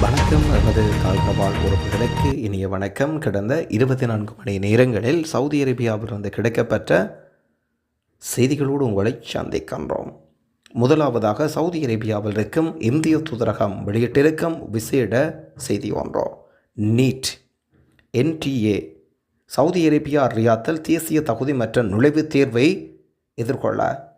வணக்கம். எமது தாழ்கவால் உறுப்புகளுக்கு இனிய வணக்கம். கடந்த இருபத்தி நான்கு மணி நேரங்களில் சவுதி அரேபியாவிலிருந்து கிடைக்கப்பட்ட செய்திகளோடு உங்களை சந்திக்கின்றோம். முதலாவதாக சவுதி அரேபியாவில் இருக்கும் இந்திய தூதரகம் வெளியிட்டிருக்கும் விசேட செய்தி ஒன்றோ. நீட். என்டிஏ. சவுதி அரேபியா ரியாத்தில் தேசிய தகுதி மற்றும் நுழைவுத் தேர்வை எதிர்கொள்ள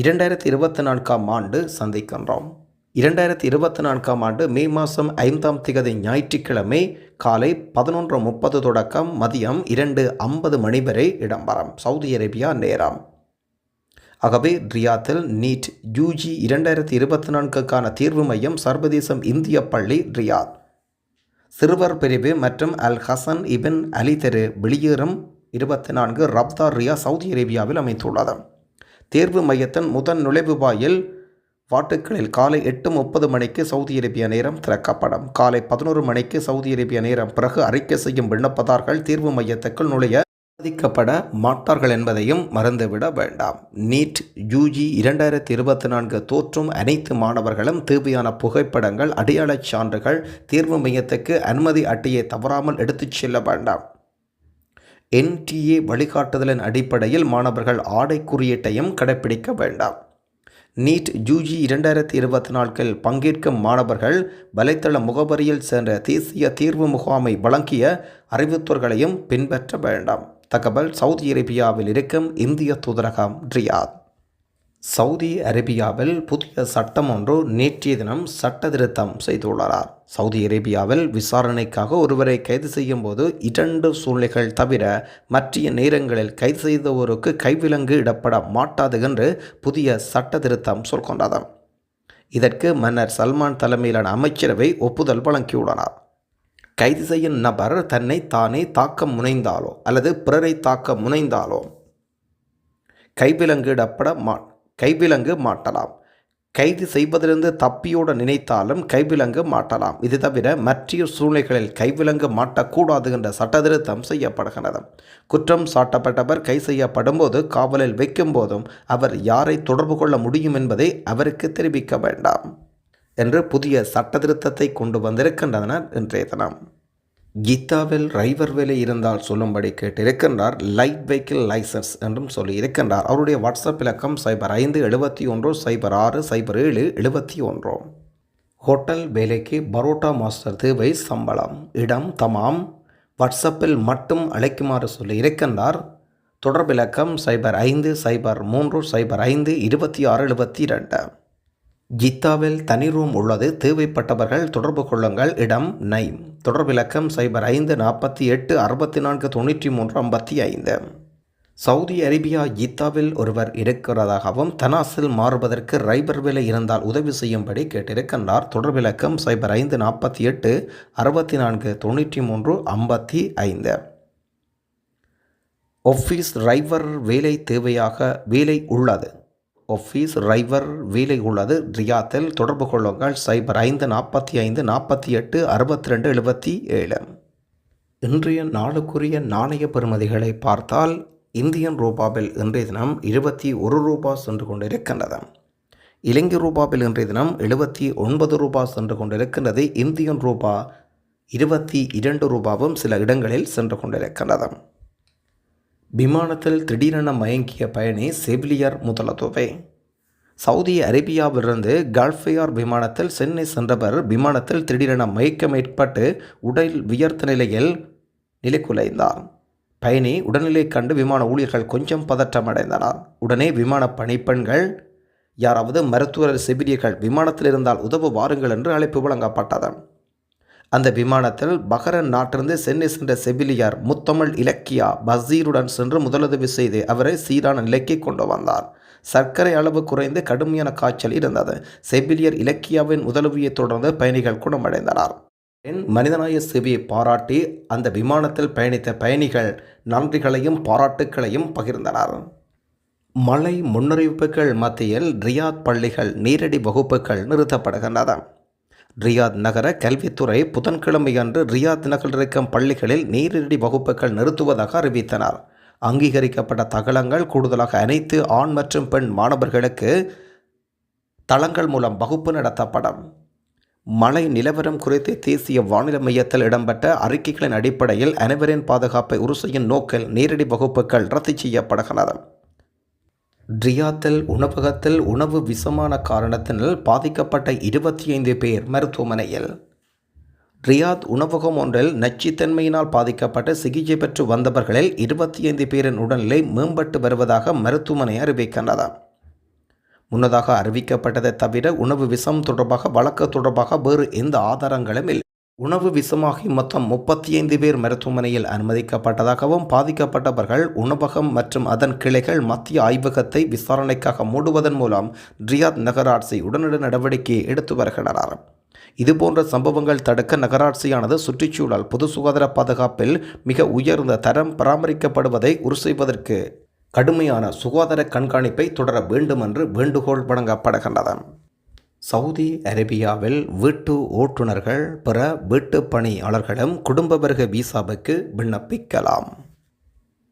இரண்டாயிரத்தி இருபத்தி நான்காம் ஆண்டு சந்திக்கின்றோம். இரண்டாயிரத்தி இருபத்தி நான்காம் ஆண்டு மே மாதம் ஐந்தாம் திகதி ஞாயிற்றுக்கிழமை காலை பதினொன்று முப்பது தொடக்கம் மதியம் இரண்டு ஐம்பது மணி வரை இடம்பெறும். சவுதி அரேபியா நேரம். ஆகவே ரியாத்தில் நீட் யூஜி இரண்டாயிரத்தி இருபத்தி நான்குக்கான தீர்வு மையம் சர்வதேசம் இந்திய பள்ளி ரியாத். சிறுவர் பிரிவு மற்றும் அல் ஹசன் இபின் அலி தெரு வெளியேறும் இருபத்தி நான்கு ரப்தார் ரியா சவுதி அரேபியாவில் அமைத்துள்ளது தேர்வு மையத்தின் முதல் நுழைவு வாயில் வாட்டுக்களில் காலை எட்டு முப்பது மணிக்கு சவுதி அரேபியா நேரம் திறக்கப்படும். காலை பதினோரு மணிக்கு சவுதி அரேபியா நேரம் பிறகு அறிக்கை செய்யும் விண்ணப்பதார்கள் தீர்வு மையத்துக்குள் நுழைய அனுமதிக்கப்பட மாட்டார்கள் என்பதையும் மறந்துவிட வேண்டாம். நீட் யூஜி இரண்டாயிரத்தி இருபத்தி நான்கு தோற்றும் அனைத்து மாணவர்களும் தேவையான புகைப்படங்கள் அடையாளச் சான்றுகள் தேர்வு மையத்துக்கு அனுமதி அட்டையை தவறாமல் எடுத்துச் செல்ல வேண்டாம். என்டிஏ வழிகாட்டுதலின் அடிப்படையில் மாணவர்கள் ஆடை குறியீட்டையும் கடைப்பிடிக்க வேண்டாம். நீட் யூஜி இரண்டாயிரத்தி இருபத்தி நான்கில் பங்கேற்கும் மாணவர்கள் வலைத்தள முகவரியில் சென்ற தேசிய தீர்வு முகாமை வழங்கிய அறிவித்தோர்களையும் பின்பற்ற வேண்டாம். தகவல் சவுதி அரேபியாவில் இருக்கும் இந்திய தூதரகம் ரியாத். சவுதி அரேபியாவில் புதிய சட்டம் ஒன்று நேற்றைய தினம் சட்ட திருத்தம் செய்துள்ளார் சவுதி அரேபியாவில் விசாரணைக்காக ஒருவரை கைது செய்யும் போது இரண்டு சூழ்நிலைகள் தவிர மற்றிய நேரங்களில் கைது செய்தவருக்கு கைவிலங்கு இடப்பட மாட்டாது என்று புதிய சட்ட திருத்தம் சொல்கின்றது. இதற்கு மன்னர் சல்மான் தலைமையிலான அமைச்சரவை ஒப்புதல் வழங்கியுள்ளனர். கைது செய்யும் நபர் தன்னை தானே தாக்க முனைந்தாலோ அல்லது பிறரை தாக்க முனைந்தாலோ கைவிலங்கு இடப்பட மா கைவிலங்கு மாட்டலாம். கைது செய்வதிலிருந்து தப்பியோட நினைத்தாலும் கைவிலங்கு மாட்டலாம். இது தவிர மற்ற சூழ்நிலைகளில் கைவிலங்கு மாட்டக்கூடாது என்ற சட்டத்திருத்தம் செய்யப்படுகிறது குற்றம் சாட்டப்பட்டவர் கை செய்யப்படும் போது காவலில் வைக்கும் போதும் அவர் யாரை தொடர்பு கொள்ள முடியும் என்பதை அவருக்கு தெரிவிக்க வேண்டாம். என்று புதிய சட்டத்திருத்தத்தை கொண்டு வந்திருக்கின்றனர் இன்றைய தினம். கீதாவில் டிரைவர் வேலை இருந்தால் சொல்லும்படி கேட்டிருக்கின்றார். லைட் வெஹிக்கிள் லைசன்ஸ் என்றும் சொல்லி இருக்கின்றார் அவருடைய வாட்ஸ்அப் இலக்கம் சைபர் ஐந்து எழுபத்தி ஒன்று சைபர் ஆறு சைபர் ஏழு எழுபத்தி ஒன்று. ஹோட்டல் வேலைக்கு பரோட்டா மாஸ்டர் தேவை சம்பளம் இடம் தமாம். வாட்ஸ்அப்பில் மட்டும் அழைக்குமாறு சொல்லி இருக்கின்றார் தொடர்பிலக்கம் சைபர் ஐந்து சைபர் மூன்று சைபர் ஐந்து இருபத்தி ஆறு எழுபத்தி ரெண்டு கீதாவில் தனி ரூம் உள்ளது. தேவைப்பட்டவர்கள் தொடர்பு கொள்ளுங்கள். இடம் நைம். தொடர்பிலக்கம் சைபர் ஐந்து நாற்பத்தி எட்டு அறுபத்தி நான்கு தொண்ணூற்றி மூன்று ஐம்பத்தி ஐந்து. சவுதி அரேபியா கீதாவில் ஒருவர் இருக்கிறதாகவும் தனாஸில் மாறுவதற்கு ரைபர் வேலை இருந்தால் உதவி செய்யும்படி கேட்டிருக்கின்றார். தொடர்பிலக்கம் சைபர் ஐந்து நாற்பத்தி எட்டு அறுபத்தி நான்கு தொண்ணூற்றி மூன்று ஐம்பத்தி ஐந்து. ஒஃபீஸ் டிரைவர் வேலை தேவையாக வேலை உள்ளது. ஒஃபீஸ் ரைவர் வீலை உள்ளது. ரியாத்தில் தொடர்பு கொள்ளுங்கள். சைபர் ஐந்து நாற்பத்தி ஐந்து நாற்பத்தி எட்டு அறுபத்தி ரெண்டு எழுபத்தி ஏழு. இன்றைய நாளுக்குரிய நாணய பெறுமதிகளை பார்த்தால் இந்தியன் ரூபாவில் இன்றைய தினம் இருபத்தி ஒரு ரூபா சென்று கொண்டிருக்கின்றது. இலங்கை ரூபாவில் இன்றைய தினம் எழுபத்தி ஒன்பது ரூபா சென்று கொண்டிருக்கின்றது. இந்தியன் ரூபா இருபத்தி இரண்டு ரூபாவும் சில இடங்களில் சென்று கொண்டிருக்கின்றது. விமானத்தில் திடீரென மயங்கிய பயணி செவிலியர் முதலதுவை. சவுதி அரேபியாவிலிருந்து கல்ஃபியார் விமானத்தில் சென்னை சென்றவர் விமானத்தில் திடீரென மயக்கம் ஏற்பட்டு உடல் வியர்த்த நிலையில் நிலைக்குலைந்தார் பயணி உடல்நிலை கண்டு விமான ஊழியர்கள் கொஞ்சம் பதற்றமடைந்தனர். உடனே விமான பணிப்பெண்கள் யாராவது மருத்துவர் செவிலியர்கள் விமானத்தில் இருந்தால் உதவு வாருங்கள் என்று அழைப்பு வழங்கப்பட்டது. அந்த விமானத்தில் பஹரன் நாட்டிலிருந்து சென்னை சென்ற செவிலியார் முத்தமிழ் இலக்கியா பசீருடன் சென்று முதலுதவி செய்து அவரை சீரான நிலைக்கு கொண்டு வந்தார். சர்க்கரை அளவு குறைந்து கடுமையான காய்ச்சல் இருந்தது. செவிலியர் இலக்கியாவின் உதவியை தொடர்ந்து பயணிகள் குணமடைந்தனர். என் மனிதநாய சேவையை பாராட்டி அந்த விமானத்தில் பயணித்த பயணிகள் நன்றிகளையும் பாராட்டுக்களையும் பகிர்ந்தனர். மழை முன்னறிவிப்புகள் மத்தியில் ரியாத் பள்ளிகள் நேரடி வகுப்புகள் நிறுத்தப்படுகின்றன. ரியாத் நகர கல்வித்துறை புதன்கிழமையன்று ரியாத் நகர் இருக்கும் பள்ளிகளில் நேரடி வகுப்புகள் நிறுத்துவதாக அறிவித்தனர். அங்கீகரிக்கப்பட்ட தகலங்கள் கூடுதலாக அனைத்து ஆண் மற்றும் பெண் மாணவர்களுக்கு தளங்கள் மூலம் வகுப்பு நடத்தப்படும். மழை நிலவரம் குறித்து தேசிய வானிலை மையத்தில் இடம்பெற்ற அறிக்கைகளின் அடிப்படையில் அனைவரின் பாதுகாப்பை உறுதியின் நோக்கில் நேரடி வகுப்புகள் ரத்து செய்யப்படுகிறது. ட்ரியாத்தல் உணவகத்தில் உணவு விஷமான காரணத்தினால் பாதிக்கப்பட்ட இருபத்தி ஐந்து பேர் மருத்துவமனையில். ரியாத் உணவகம் ஒன்றில் நச்சுத்தன்மையினால் பாதிக்கப்பட்டு சிகிச்சை பெற்று வந்தவர்களில் இருபத்தி ஐந்து பேரின் உடல்நிலை மேம்பட்டு வருவதாக மருத்துவமனை அறிவிக்கின்றது. முன்னதாக அறிவிக்கப்பட்டதை தவிர உணவு விஷம் தொடர்பாக வழக்கு தொடர்பாக வேறு எந்த ஆதாரங்களும் இல்லை. உணவு விஷமாகி மொத்தம் முப்பத்தி ஐந்து பேர் மருத்துவமனையில் அனுமதிக்கப்பட்டதாகவும் பாதிக்கப்பட்டவர்கள் உணவகம் மற்றும் அதன் கிளைகள் மத்திய ஆய்வகத்தை விசாரணைக்காக மூடுவதன் மூலம் ரியாத் நகராட்சி உடனடி நடவடிக்கையை எடுத்து வருகின்றனர் இதுபோன்ற சம்பவங்கள் தடுக்க நகராட்சியானது சுற்றுச்சூழல் பொது சுகாதார பாதுகாப்பில் மிக உயர்ந்த தரம் பராமரிக்கப்படுவதை உறுதி செய்வதற்கு கடுமையான சுகாதார கண்காணிப்பை தொடர வேண்டும் என்று வேண்டுகோள் வழங்கப்படுகின்றது. சவுதி அரேபியாவில் வீட்டு ஓட்டுநர்கள் பிற வீட்டு பணியாளர்களும் குடும்ப வருகை விசாவுக்கு விண்ணப்பிக்கலாம்.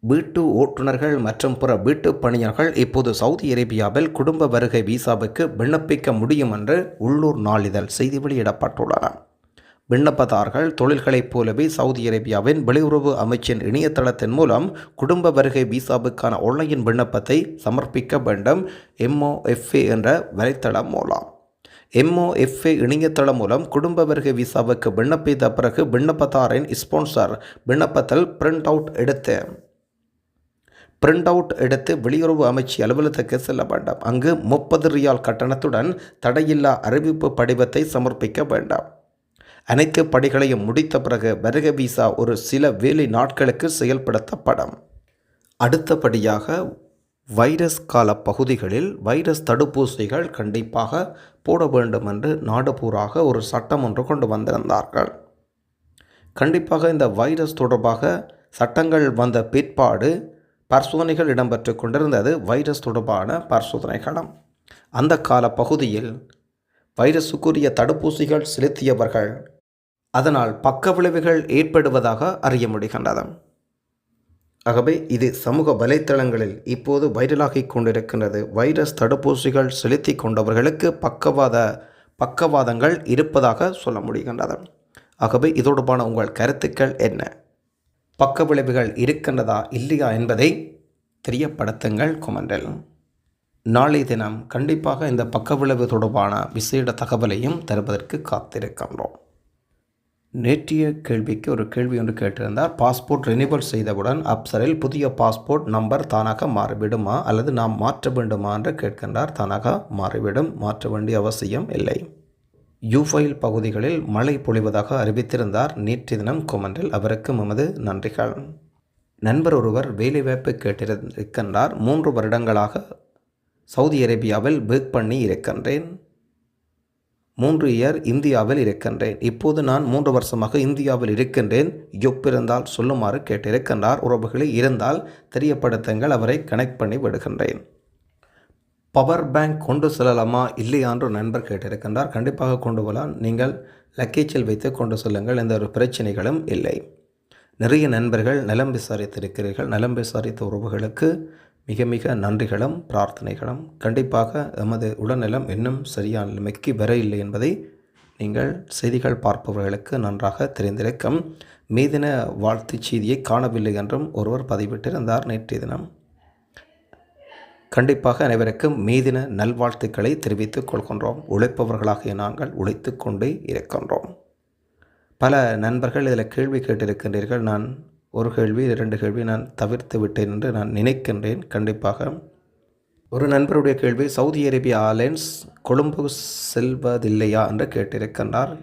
வீட்டு ஓட்டுநர்கள் மற்றும் பிற வீட்டு பணியாளர்கள் இப்போது சவுதி அரேபியாவில் குடும்ப வருகை விசாவுக்கு விண்ணப்பிக்க முடியும் என்று உள்ளூர் நாளிதழ் செய்தி வெளியிடப்பட்டுள்ளன. விண்ணப்பதார்கள் தொழில்களைப் போலவே சவுதி அரேபியாவின் வெளியுறவு அமைச்சின் இணையதளத்தின் மூலம் குடும்ப வருகை விசாவுக்கான ஆன்லைன் விண்ணப்பத்தை சமர்ப்பிக்க வேண்டும் எம்ஓஎஃப்ஏ என்ற வலைத்தளம் மூலம். எம்ஓஎஃப்ஏ இணையதளம் மூலம் குடும்ப வருகை விசாவுக்கு விண்ணப்பித்த பிறகு விண்ணப்பதாரின் ஸ்பான்சர் விண்ணப்பத்தில் பிரிண்ட் அவுட் எடுத்து பிரிண்ட் அவுட் எடுத்து வெளியுறவு அமைச்சு அலுவலகத்துக்கு செல்ல வேண்டாம். அங்கு முப்பது ரியால் கட்டணத்துடன் தடையில்லா அறிவிப்பு படிவத்தை சமர்ப்பிக்க வேண்டாம். அனைத்து படிகளையும் முடித்த பிறகு வருகை விசா ஒரு சில வேலை நாட்களுக்கு செயல்படுத்தப்படும். அடுத்தபடியாக வைரஸ் கால பகுதிகளில் வைரஸ் தடுப்பூசிகள் கண்டிப்பாக போட வேண்டும் என்று நாடுபூராக ஒரு சட்டம் ஒன்று கொண்டு வந்திருந்தார்கள். கண்டிப்பாக இந்த வைரஸ் தொடர்பாக சட்டங்கள் வந்த பிற்பாடு பரிசோதனைகள் இடம்பெற்று கொண்டிருந்தது வைரஸ் தொடர்பான பரிசோதனைகளும் அந்த கால பகுதியில் வைரஸுக்குரிய தடுப்பூசிகள் செலுத்தியவர்கள் அதனால் பக்க விளைவுகள் ஏற்படுவதாக அறிய முடிகின்றது. ஆகவே இது சமூக வலைத்தளங்களில் இப்போது வைரலாகி கொண்டிருக்கின்றது. வைரஸ் தடுப்பூசிகள் செலுத்தி கொண்டவர்களுக்கு பக்கவாத பக்கவாதங்கள் இருப்பதாக சொல்ல முடிகின்றது. ஆகவே இது தொடர்பான உங்கள் கருத்துக்கள் என்ன? பக்க விளைவுகள் இருக்கின்றதா இல்லையா என்பதை தெரியப்படுத்துங்கள் கொமெண்டில். நாளை தினம் கண்டிப்பாக இந்த பக்க விளைவு தொடர்பான விசேட தகவலையும் தருவதற்கு காத்திருக்கின்றோம். நேற்றைய கேள்விக்கு ஒரு கேள்வி ஒன்று கேட்டிருந்தார். பாஸ்போர்ட் ரினிவல் செய்தவுடன் அப்சரில் புதிய பாஸ்போர்ட் நம்பர் தானாக மாறிவிடுமா அல்லது நாம் மாற்ற வேண்டுமா என்று கேட்கின்றார். தானாக மாறிவிடும் மாற்ற வேண்டிய அவசியம் இல்லை. யூஃபைல் பகுதிகளில் மழை பொழிவதாக அறிவித்திருந்தார். நேற்று தினம் கொமண்டில் அவருக்கு எமது நன்றிகள். நண்பர் ஒருவர் வேலைவாய்ப்பு கேட்டிருக்கின்றார். மூன்று வருடங்களாக சவுதி அரேபியாவில் பேக் பண்ணி இருக்கின்றேன். மூன்று இயர் இந்தியாவில் இருக்கின்றேன். இப்போது நான் மூன்று வருஷமாக இந்தியாவில் இருக்கின்றேன். எப்பிருந்தால் சொல்லுமாறு கேட்டிருக்கின்றார். உறவுகளை இருந்தால் தெரியப்படுத்துங்கள். அவரை கனெக்ட் பண்ணி விடுகின்றேன். பவர் பேங்க் கொண்டு செல்லலாமா? இல்லையா என்று நண்பர் கேட்டிருக்கின்றார். கண்டிப்பாக கொண்டு போகலாம் நீங்கள் லக்கேஜில் வைத்து கொண்டு செல்லுங்கள். எந்த ஒரு பிரச்சனைகளும் இல்லை. நிறைய நண்பர்கள் நலம் விசாரித்திருக்கிறீர்கள். நலம் விசாரித்த உறவுகளுக்கு மிக மிக நன்றிகளும் பிரார்த்தனைகளும். கண்டிப்பாக எமது உடல்நலம் இன்னும் சரியான நிலைமைக்கு வர இல்லை என்பதை நீங்கள் செய்திகள் பார்ப்பவர்களுக்கு நன்றாக தெரிந்திருக்கும். மீதின வாழ்த்துச் செய்தியை காணவில்லை என்றும் ஒருவர் பதிவிட்டிருந்தார் நேற்றைய தினம். கண்டிப்பாக அனைவருக்கும் மீதின நல்வாழ்த்துக்களை தெரிவித்துக் கொள்கின்றோம். உழைப்பவர்களாகிய நாங்கள் உழைத்து கொண்டே இருக்கின்றோம். பல நண்பர்கள் இதில் கேள்வி கேட்டிருக்கின்றீர்கள். நான் ஒரு கேள்வி இரண்டு கேள்வி நான் தவிர்த்து விட்டேன் என்று நான் நினைக்கின்றேன். கண்டிப்பாக. ஒரு நண்பருடைய கேள்வி சவுதி அரேபியா ஏர்லைன்ஸ் கொழும்பு செல்வதில்லையா? என்று கேட்டிருக்கின்றார்.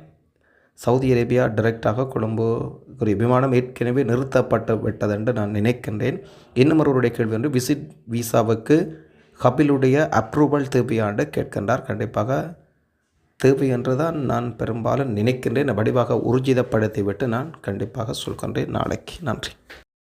சவுதி அரேபியா டைரெக்டாக கொழும்புக்குரிய விமானம் ஏற்கனவே நிறுத்தப்பட்டு விட்டது என்று நான் நினைக்கின்றேன். இன்னும் ஒருவருடைய கேள்வி என்று விசிட் விசாவுக்கு ஹபிலுடைய அப்ரூவல் தேவையாண்டு கேட்கின்றார். கண்டிப்பாக. தேவை என்று தான் நான் பெரும்பாலும் நினைக்கின்றேன். வடிவாக ஊர்ஜிதப்படுத்திவிட்டு நான் கண்டிப்பாக சொல்கின்றேன். நாளைக்கு நன்றி.